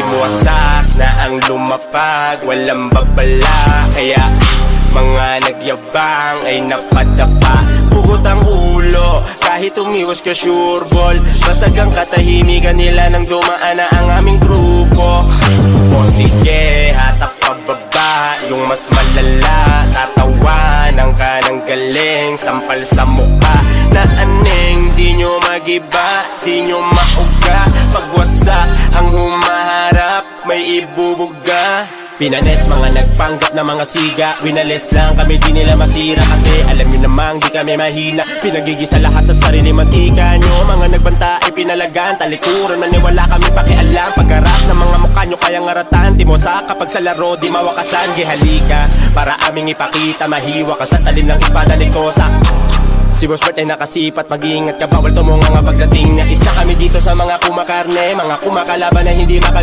Timuwasak na ang lumapag Walang babala. Kaya mga nagyabang ay napadapa Pugot ang ulo Kahit umiwas ka sure ball. Basag ang katahimikan nila Nang dumaan na ang aming grupo. O sige, hatak pababa Yung mas malala. Tatawanan ka ng galing Sampal sa mukha. Na aning Di nyo magiba Di nyo mauga May ibubuga. Pinanes mga nagpanggap na mga siga. Winalis lang kami di nila masira. Kasi alam nyo namang di kami mahina. Pinagigisa lahat sa sarili mantika nyo. Mga nagbanta ay pinalagan Talikuran maniwala kami pakialam. Pagharap ng mga mukha nyo kayang ngaratan. Timosa kapag sa laro di mawakasan. Gihalika para aming ipakita Mahiwa ka sa talim ng espada ni Kosa Si Boss Bert ay nakasipat. Mag-iingat ka bawal tumunga nga pagdating niya. Isa kami dito sa mga kumakarne Mga kumakalaban na hindi makag